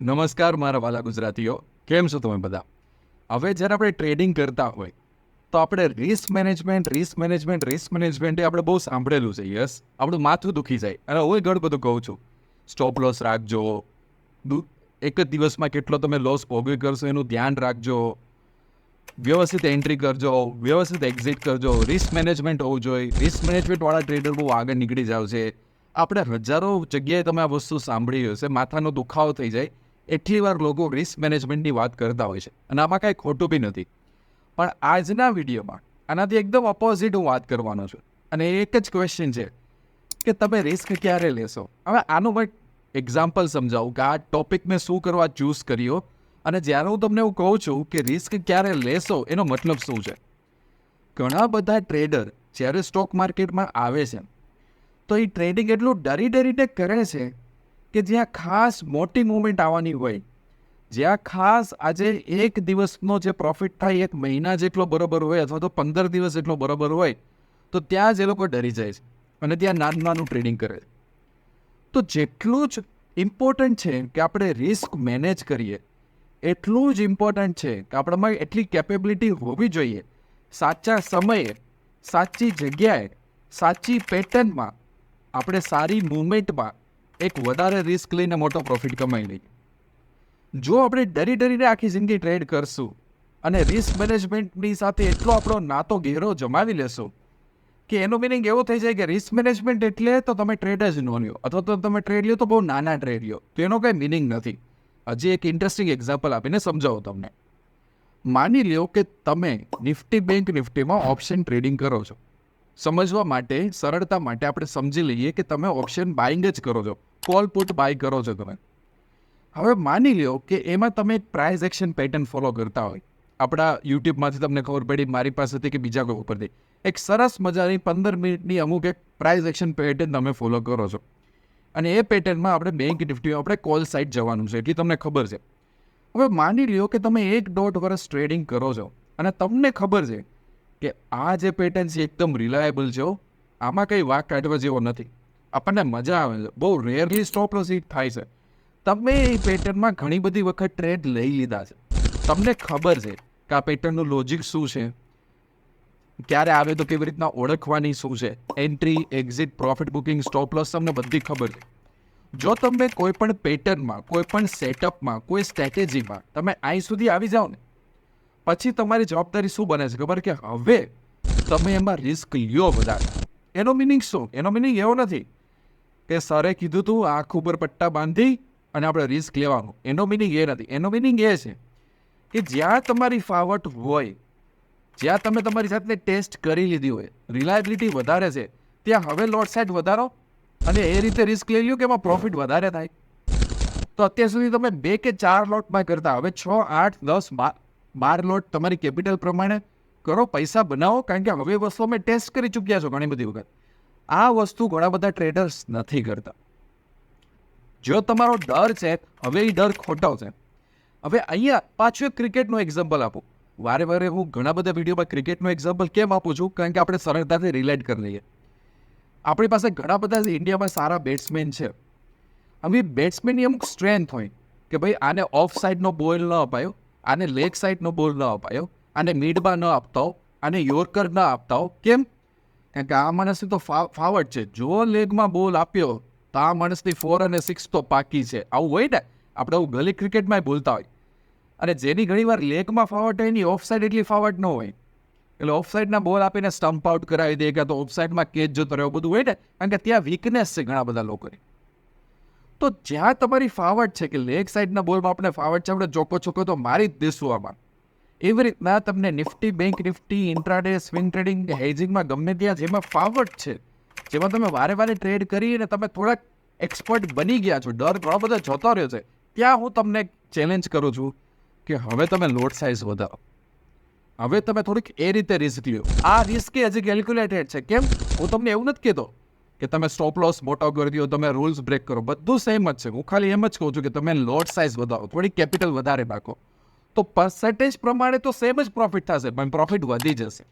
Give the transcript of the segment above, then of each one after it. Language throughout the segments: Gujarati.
નમસ્કાર મારા વાલા ગુજરાતીઓ, કેમ છો તમે બધા? હવે જ્યારે આપણે ટ્રેડિંગ કરતા હોય, તો આપણે risk management risk management risk management આપણે બહુ સાંભળેલું છે, યસ? આપણું માથું દુખી જાય. અને હું ઘણું બધું કહું છું. સ્ટોપ લોસ રાખજો. એક જ દિવસમાં કેટલો તમે લોસ ભોગવી કરશો એનું ધ્યાન રાખજો. વ્યવસ્થિત એન્ટ્રી કરજો. વ્યવસ્થિત એક્ઝિટ કરજો. રિસ્ક મેનેજમેન્ટ હોવું જોઈએ. રિસ્ક મેનેજમેન્ટવાળા ટ્રેડર બહુ આગળ નીકળી જાવ છે. આપણે હજારો જગ્યાએ તમે આ વસ્તુ સાંભળી હશે. માથાનો દુખાવો થઈ જાય. એટલી વાર લોકો રિસ્ક મેનેજમેન્ટની વાત કરતા હોય છે. અને આમાં કાંઈ ખોટું બી નથી. પણ આજના વિડીયોમાં આનાથી એકદમ ઓપોઝિટ હું વાત કરવાનો છું. અને એક જ ક્વેશ્ચન છે કે તમે રિસ્ક ક્યારે લેશો? હવે આનું મેં એક્ઝામ્પલ સમજાવું કે આ ટોપિક મેં શું કરવા ચૂઝ કર્યો? અને જ્યારે હું તમને એવું કહું છું કે રિસ્ક ક્યારે લેશો, એનો મતલબ શું છે? ઘણા બધા ટ્રેડર જ્યારે સ્ટોક માર્કેટમાં આવે છે, તો એ ટ્રેડિંગ એટલું ડરી ડરીને કરે છે કે જ્યાં ખાસ મોટી મુવમેન્ટ આવવાની હોય. જ્યાં ખાસ આજે એક દિવસનો જે પ્રોફિટ થાય, એક મહિના જેટલો બરોબર હોય અથવા તો પંદર દિવસ જેટલો બરોબર હોય, તો ત્યાં જ એ લોકો ડરી જાય છે અને ત્યાં નાનું નાનું ટ્રેડિંગ કરે તો જેટલું જ ઇમ્પોર્ટન્ટ છે કે આપણે રિસ્ક મેનેજ કરીએ, એટલું જ ઇમ્પોર્ટન્ટ છે કે આપણામાં એટલી કેપેબિલિટી હોવી જોઈએ. સાચા સમયે, સાચી જગ્યાએ, સાચી પેટર્નમાં આપણે સારી મુવમેન્ટમાં એક વધારે રિસ્ક લઈને મોટો પ્રોફિટ કમાઈ લઈએ જો આપણે ડરી ડરીને આખી જિંદગી ટ્રેડ કરશું અને રિસ્ક મેનેજમેન્ટની સાથે એટલો આપણો નાતો ઘેરો જમાવી લેશું કે એનો મિનિંગ એવો થઈ જાય કે રિસ્ક મેનેજમેન્ટ એટલે તો તમે ટ્રેડ જ ન લ્યો અથવા તો તમે ટ્રેડ લ્યો તો બહુ નાના ટ્રેડ લ્યો. તો એનો કંઈ મિનિંગ નથી. હજી એક ઇન્ટરેસ્ટિંગ એક્ઝામ્પલ આપીને સમજાવું તમને. માની લ્યો કે તમે નિફ્ટી બેંક નિફ્ટીમાં ઓપ્શન ટ્રેડિંગ કરો છો. સમજવા માટે, સરળતા માટે આપણે સમજી લઈએ કે તમે ઓપ્શન બાઇંગ જ કરો છો. કોલ પુટ બાય કરો છો તમે. હવે માની લ્યો કે એમાં તમે એક પ્રાઇઝ એક્શન પેટર્ન ફોલો કરતા હોય. આપણા યુટ્યુબમાંથી તમને ખબર પડી, મારી પાસેથી કે બીજા કોઈ ઉપરથી. એક સરસ મજાની પંદર મિનિટની અમુક એક પ્રાઇઝ એક્શન પેટર્ન તમે ફોલો કરો છો. અને એ પેટર્નમાં આપણે બેંક નિફ્ટીમાં આપણે કોલ સાઇડ જવાનું છે, એટલી તમને ખબર છે. હવે માની લ્યો કે તમે એક દોઢ વર્ષ ટ્રેડિંગ કરો છો, અને તમને ખબર છે કે આ જે પેટર્ન છે, એકદમ રિલાયેબલ છે આમાં કંઈ વાક કાઢવા જેવો નથી. આપણને મજા આવે છે. બહુ રેરલી સ્ટોપ લોસ થાય છે. તમે એ પેટર્નમાં ઘણી બધી વખત ટ્રેડ લઈ લીધા છે. તમને ખબર છે કે આ પેટર્નનું લોજિક શું છે? ક્યારે આવે તો કેવી રીતના ઓળખવાની શું છે? Entry exit profit booking stop loss તમને બધી ખબર છે. જો તમે કોઈ પણ પેટર્નમાં, કોઈ પણ સેટઅપમાં કોઈ સ્ટ્રેટેજીમાં તમે અહીં સુધી આવી જાઓ ને, પછી તમારી જવાબદારી શું બને છે? ખબર કે હવે તમે એમાં રિસ્ક લ્યો વધારે. એનો મિનિંગ શું? એનો મિનિંગ એવો નથી. કે સરે કીધું તું, આંખ ઉપર પટ્ટા બાંધી અને આપણે રિસ્ક લેવાનું. એનો મિનિંગ એ નથી. એનો મિનિંગ એ છે કે જ્યાં તમારી ફાવટ હોય, જ્યાં તમે તમારી જાતને ટેસ્ટ કરી લીધી હોય રિલાયબિલિટી વધારે છે, ત્યાં હવે લોટ સાઇડ વધારો અને એ રીતે રિસ્ક લઈ લ્યો કે એમાં પ્રોફિટ વધારે થાય. તો અત્યાર સુધી તમે બે કે ચાર લોટમાં કરતા, હવે છ, આઠ, દસ, બાર લોટ તમારી કેપિટલ પ્રમાણે કરો, પૈસા બનાવો, કારણ કે હવે વસ્તુ અમે ટેસ્ટ કરી ચૂક્યા છો ઘણી બધી વખત. આ વસ્તુ ઘણા બધા ટ્રેડર્સ નથી કરતા. જો તમારો ડર છે, હવે એ ડર ખોટો છે. હવે અહીંયા પાછું ક્રિકેટનું એક્ઝામ્પલ આપું. વારે વારે હું ઘણા બધા વિડીયોમાં ક્રિકેટનું એક્ઝામ્પલ કેમ આપું છું? કારણ કે આપણે સરળતાથી રિલેટ કરી લઈએ. આપણી પાસે ઘણા બધા ઇન્ડિયામાં સારા બેટ્સમેન છે. હવે બેટ્સમેનની અમુક સ્ટ્રેન્થ હોય કે ભાઈ આને ઓફ સાઇડનો બોલ ન અપાયો, આને લેગ સાઈડનો બોલ ન અપાયો, આને મિડમાં ન આપતા આને યોર્કર ન આપતા કેમ? કારણ કે આ માણસની તો ફાવટ છે. જો લેગમાં બોલ આપ્યો, તો આ માણસની ફોર અને સિક્સ તો પાકી છે. આવું હોય ને, આપણે આવું ગલી ક્રિકેટમાં બોલતા હોય. અને જેની ઘણીવાર લેગમાં ફાવટ હોય એની ઓફ સાઈડ એટલી ફાવટ ન હોય. એટલે ઓફ સાઈડના બોલ આપીને સ્ટમ્પ આઉટ કરાવી દે કે તો ઓફ સાઈડમાં કેચ જતો રહ્યો, બધું હોય ને, કારણ કે ત્યાં વીકનેસ છે ઘણા બધા લોકોની. તો જ્યાં તમારી ફાવટ છે કે લેગ સાઈડના બોલમાં આપણે ફાવટ છે, આપણે ચોખ્ખો ચોખ્ખો તો મારી જ દેશું આમાં. એવી રીતના તમને Nifty, bank Nifty intraday swing trading હેજિંગમાં ગમે ત્યાં જેમાં ફાવટ છે, જેમાં તમે વારે વારે ટ્રેડ કરી અને તમે થોડાક એક્સપર્ટ બની ગયા છો, ડર ઘણો બધો જતો રહ્યો છે, ત્યાં હું તમને ચેલેન્જ કરું છું કે હવે તમે લોટ સાઇઝ વધારો. હવે તમે થોડીક એ રીતે રિસ્ક લ્યો. આ રિસ્ક હજી કેલ્ક્યુલેટેડ છે. કેમ? હું તમને એવું નથી કહેતો કે તમે સ્ટોપ લોસ મોટો કરી દો તમે રૂલ્સ બ્રેક કરો. બધું સેમ જ છે. હું ખાલી એમ જ કહું છું કે તમે લોટ સાઇઝ વધારો, થોડી કેપિટલ વધારે નાખો તો પર્સન્ટેજ પ્રમાણે તો સેમ જ પ્રોફિટ થશે, પણ પ્રોફિટ વધી જશે.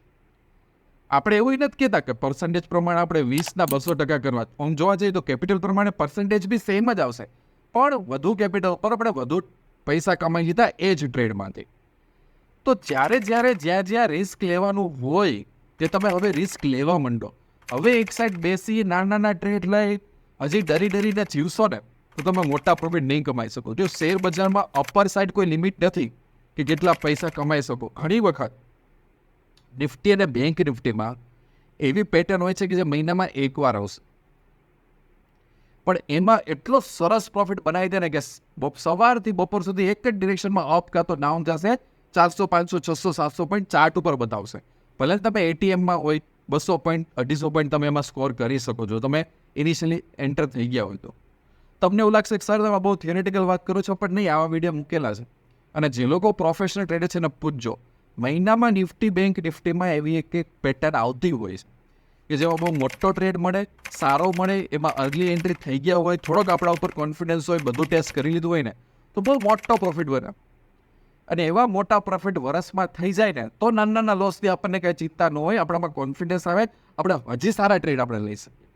આપણે એવું નથી કહેતા કે પર્સન્ટેજ પ્રમાણે આપણે વીસના બસો ટકા કરવા. આમ જોવા જઈએ તો કેપિટલ પ્રમાણે પર્સન્ટેજ બી સેમ જ આવશે. પણ વધુ કેપિટલ પર આપણે વધુ પૈસા કમાઈ લીધા એ જ ટ્રેડમાંથી તો જ્યારે જ્યારે જ્યાં જ્યાં રિસ્ક લેવાનું હોય, તે તમે હવે રિસ્ક લેવા માંડો. હવે એક સાઈડ બેસી નાના નાના ટ્રેડ લઈ, હજી ડરી ડરીને જીવશો ને, તો તમે મોટા પ્રોફિટ નહીં કમાઈ શકો. જો શેર બજારમાં અપર સાઈડ કોઈ લિમિટ નથી કે કેટલા પૈસા કમાઈ શકો. ઘણી વખત નિફ્ટી અને બેંક નિફ્ટીમાં એવી પેટર્ન હોય છે કે જે મહિનામાં એકવાર આવશે. પણ એમાં એટલો સરસ પ્રોફિટ બનાવી દે ને કે સવારથી બપોર સુધી એક જ ડિરેક્શનમાં અપ કાં તો ડાઉન જશે, ચારસો, પાંચસો, છસો, સાતસો પોઈન્ટ ચાર્ટ ઉપર બતાવશે. ભલે તમે એટીએમમાં હોય, બસો પોઈન્ટ અઢીસો પોઈન્ટ તમે એમાં સ્કોર કરી શકો છો. તમે ઇનિશિયલી એન્ટર થઈ ગયા હોય તો. તમને એવું લાગશે કે, સર, તમે બહુ થિયરેટિકલ વાત કરો છો, પણ નહીં, આવા વીડિયો મૂકેલા છે. અને જે લોકો પ્રોફેશનલ ટ્રેડર છે એને પૂછજો. મહિનામાં નિફ્ટી બેંક નિફ્ટીમાં એવી એક એક પેટર્ન આવતી હોય છે કે જેમાં બહુ મોટો ટ્રેડ મળે, સારો મળે, એમાં અર્લી એન્ટ્રી થઈ ગયા હોય, થોડોક આપણા ઉપર કોન્ફિડન્સ હોય, બધું ટેસ્ટ કરી લીધું હોય ને, તો બહુ મોટો પ્રોફિટ બને. અને એવા મોટા પ્રોફિટ વરસમાં થઈ જાય ને, તો નાના નાના લોસથી આપણને કંઈ ચિંતા ન હોય, આપણામાં કોન્ફિડન્સ આવે, આપણે હજી સારા ટ્રેડ આપણે લઈ શકીએ.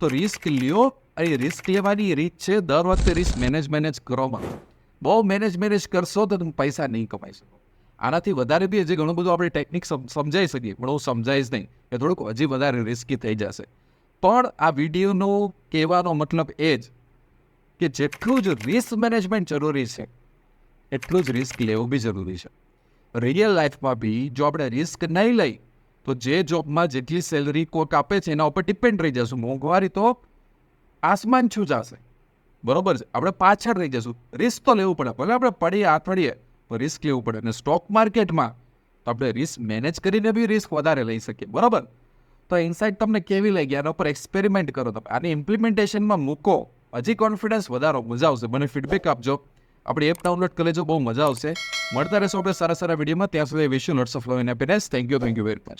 તો રિસ્ક લ્યો અને રિસ્ક લેવાની રીત છે, દર વખતે રિસ્ક મેનેજ મેનેજ કરવામાં બહુ મેનેજ મેનેજ કરશો તો તમે પૈસા નહીં કમાઈ શકો. આનાથી વધારે બી હજી ઘણું બધું આપણે ટેકનિક સમજાઈ શકીએ. પણ હું સમજાવીશ નહીં એ થોડુંક હજી વધારે રિસ્કી થઈ જશે. પણ આ વિડીયોનો કહેવાનો મતલબ એ જ કે જેટલું જ રિસ્ક મેનેજમેન્ટ જરૂરી છે, એટલું જ રિસ્ક લેવું બી જરૂરી છે. રિયલ લાઈફમાં બી જો આપણે રિસ્ક નહીં લઈ, તો જે જોબમાં જેટલી સેલરી કોક આપે છે, એના ઉપર ડિપેન્ડ રહી જશું. મોંઘવારી તો આસમાન છું જશે બરોબર છે. આપણે પાછળ રહી જશું રિસ્ક તો લેવું પડે, ભલે આપણે પડીએ આથડીએ પણ રિસ્ક લેવું પડે. અને સ્ટોક માર્કેટમાં તો આપણે રિસ્ક મેનેજ કરીને બી રિસ્ક વધારે લઈ શકીએ. બરાબર? તો ઇન્સાઇટ તમને કેવી લાગી? આના ઉપર એક્સપેરિમેન્ટ કરો તમે. આને ઇમ્પ્લિમેન્ટેશનમાં મૂકો. હજી કોન્ફિડન્સ વધારો, મજા આવશે. મને ફીડબેક આપજો. આપણે એપ ડાઉનલોડ કરી લેજો, બહુ મજા આવશે. મળતા રહેશો આપણે સારા સારા વિડીયોમાં. ત્યાં સુધી wish you lots of love and happiness. Thank you thank you very much